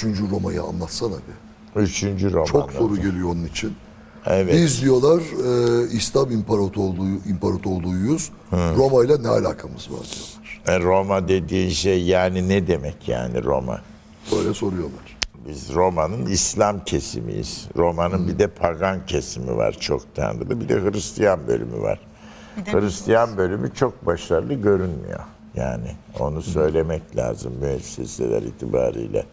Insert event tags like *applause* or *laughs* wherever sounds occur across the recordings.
üçüncü Roma'yı anlatsana bir. Üçüncü roman. Çok soru geliyor onun için. Evet. Biz diyorlar e, İslam imparatorluğu imparatorluğuyuz. Roma ile ne alakamız var diyorlar. E, Roma dediğin şey yani ne demek yani Roma? Böyle soruyorlar. Biz Roma'nın İslam kesimiyiz. Roma'nın bir de pagan kesimi var çok tanrılı. Bir de Hristiyan bölümü var. Hristiyan bölümü çok başarılı görünmüyor. Yani onu söylemek lazım müesseseler itibariyle.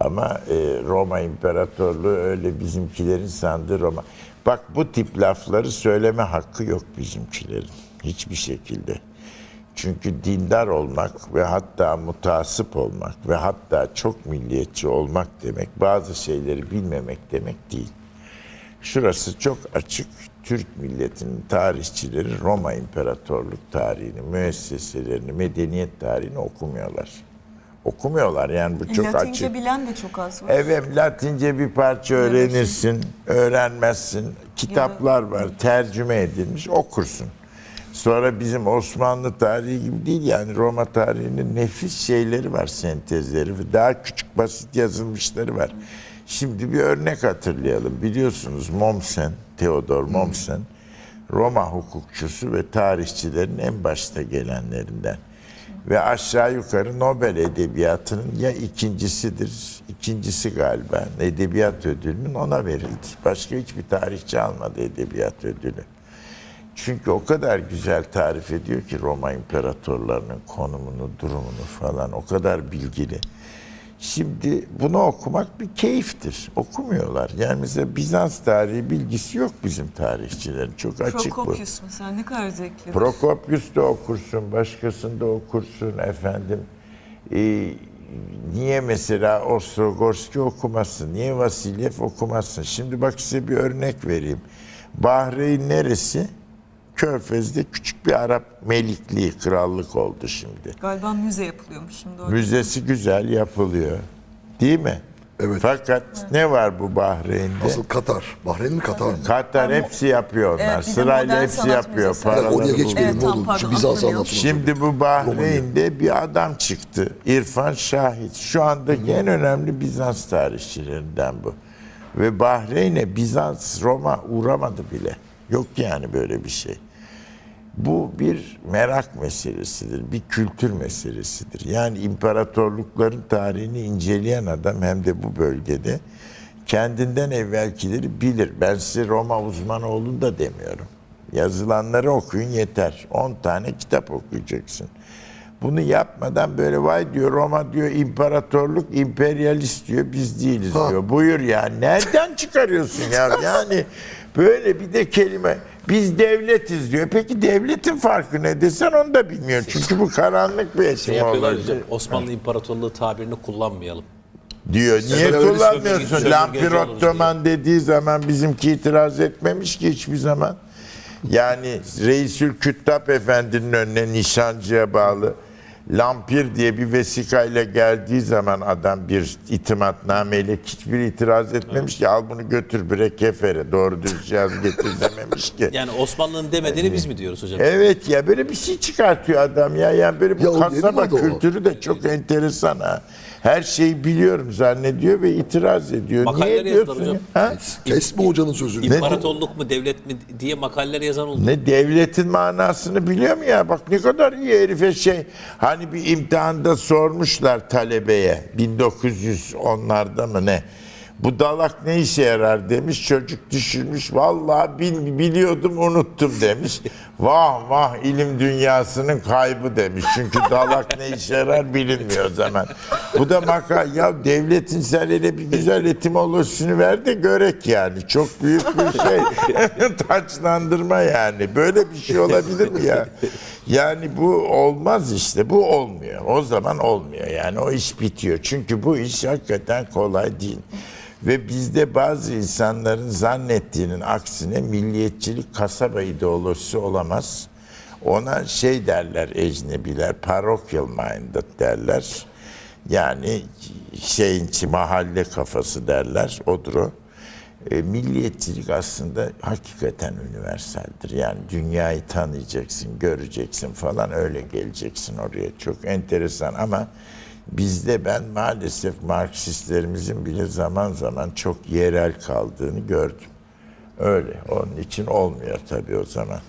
Ama e, Roma İmparatorluğu öyle bizimkilerin sandığı Roma. Bak bu tip lafları söyleme hakkı yok bizimkilerin. Hiçbir şekilde. Çünkü dindar olmak ve hatta mutasip olmak ve hatta çok milliyetçi olmak demek bazı şeyleri bilmemek demek değil. Şurası çok açık. Türk milletinin tarihçileri Roma İmparatorluk tarihini, müesseselerini, medeniyet tarihini okumuyorlar. Okumuyorlar yani bu çok Latince açık. bilen de çok az var. Evet Latince bir parça öğrenirsin, öğrenmezsin. Kitaplar var, tercüme edilmiş, okursun. Sonra bizim Osmanlı tarihi gibi değil yani Roma tarihinin nefis şeyleri var, sentezleri ve daha küçük basit yazılmışları var. Şimdi bir örnek hatırlayalım. Biliyorsunuz Mommsen, Theodor Mommsen, Roma hukukçusu ve tarihçilerin en başta gelenlerinden. Ve aşağı yukarı Nobel Edebiyatı'nın ya ikincisidir, ikincisi galiba edebiyat ödülünün ona verildi. Başka hiçbir tarihçi almadı edebiyat ödülü. Çünkü o kadar güzel tarif ediyor ki Roma imparatorlarının konumunu, durumunu falan o kadar bilgili. Şimdi bunu okumak bir keyiftir. Okumuyorlar. Yani mesela Bizans tarihi bilgisi yok bizim tarihçilerin. Çok açık bu. Prokopius mesela ne kadar zevkli. Prokopius da okursun, başkasını da okursun efendim. Ee, niye mesela Ostrogorski okumasın, niye Vasilyev okumasın? Şimdi bak size bir örnek vereyim. Bahreyn neresi? Körfez'de küçük bir Arap melikliği, krallık oldu şimdi. Galiba müze yapılıyormuş şimdi orada. Müzesi güzel yapılıyor. Değil mi? Evet. Fakat ne var bu Bahreyn'de? Asıl Katar. Bahreyn mi Katar mı? Katar Ama- hepsi yapıyor onlar. Evet, Sırayla hepsi yapıyor. müzesi. Evet, Paraları oraya geçmeyelim Evet, Bizans'ı hatırlıyorum. anlatsın. Şimdi bu Bahreyn'de bir adam çıktı. İrfan Şahit. Şu andaki en önemli Bizans tarihçilerinden bu. Ve Bahreyn'e Bizans, Roma uğramadı bile. Yok yani böyle bir şey. Bu bir merak meselesidir, bir kültür meselesidir. Yani imparatorlukların tarihini inceleyen adam hem de bu bölgede kendinden evvelkileri bilir. Ben size Roma uzmanı olun da demiyorum. Yazılanları okuyun yeter. 10 tane kitap okuyacaksın. Bunu yapmadan böyle vay diyor Roma diyor imparatorluk emperyalist diyor biz değiliz Ha. diyor. Buyur ya nereden çıkarıyorsun ya yani böyle bir de kelime biz devletiz diyor. Peki devletin farkı ne desen onu da bilmiyor. Çünkü bu karanlık bir Şey eşim yapıyorlar olacak. hocam, Osmanlı İmparatorluğu tabirini kullanmayalım. Diyor. Niye öyle kullanmıyorsun? sömürge- Lampir sömürgeci oluruz Ottoman dediği zaman bizimki itiraz etmemiş ki hiçbir zaman. Yani Reisül Küttab Efendi'nin önüne nişancıya bağlı Lampir diye bir vesikayla geldiği zaman adam bir itimatnameyle hiçbir itiraz etmemiş ki al bunu götür bre kefere doğru düz cihaz getir dememiş ki. *laughs* Yani Osmanlı'nın demediğini biz mi diyoruz hocam? Evet ya böyle bir şey çıkartıyor adam ya. Yani böyle bu Ya o kasaba yeni moda o. kültürü de çok enteresan ha. Her şeyi biliyorum zannediyor ve itiraz ediyor. Makaleler Niye yazdılar diyorsun? hocam. Ha? Kesme hocanın sözünü. İmparatorluk mu devlet mi diye makaleler yazan oldu. Ne devletin manasını biliyor mu ya? Bak ne kadar iyi herife şey. Hani bir imtihanda sormuşlar talebeye. 1910'larda mı ne? Bu dalak ne işe yarar demiş. Çocuk düşürmüş. Vallahi bil- biliyordum unuttum demiş. Vah vah ilim dünyasının kaybı demiş. Çünkü dalak ne işe yarar bilinmiyor zaman. Bu da maka ya devletin sen bir güzel etimolojisini ver de görek yani. Çok büyük bir şey. *laughs* Taçlandırma yani. Böyle bir şey olabilir mi ya? Yani bu olmaz işte. Bu olmuyor. O zaman olmuyor. Yani o iş bitiyor. Çünkü bu iş hakikaten kolay değil. Ve bizde bazı insanların zannettiğinin aksine milliyetçilik kasaba ideolojisi olamaz. Ona şey derler ecnebiler, parochial minded derler. Yani şeyinçi mahalle kafası derler, odur o. E, milliyetçilik aslında hakikaten universaldir. Yani dünyayı tanıyacaksın, göreceksin falan öyle geleceksin oraya. Çok enteresan ama Bizde ben maalesef Marksistlerimizin bile zaman zaman çok yerel kaldığını gördüm. Öyle. Onun için olmuyor tabii o zaman.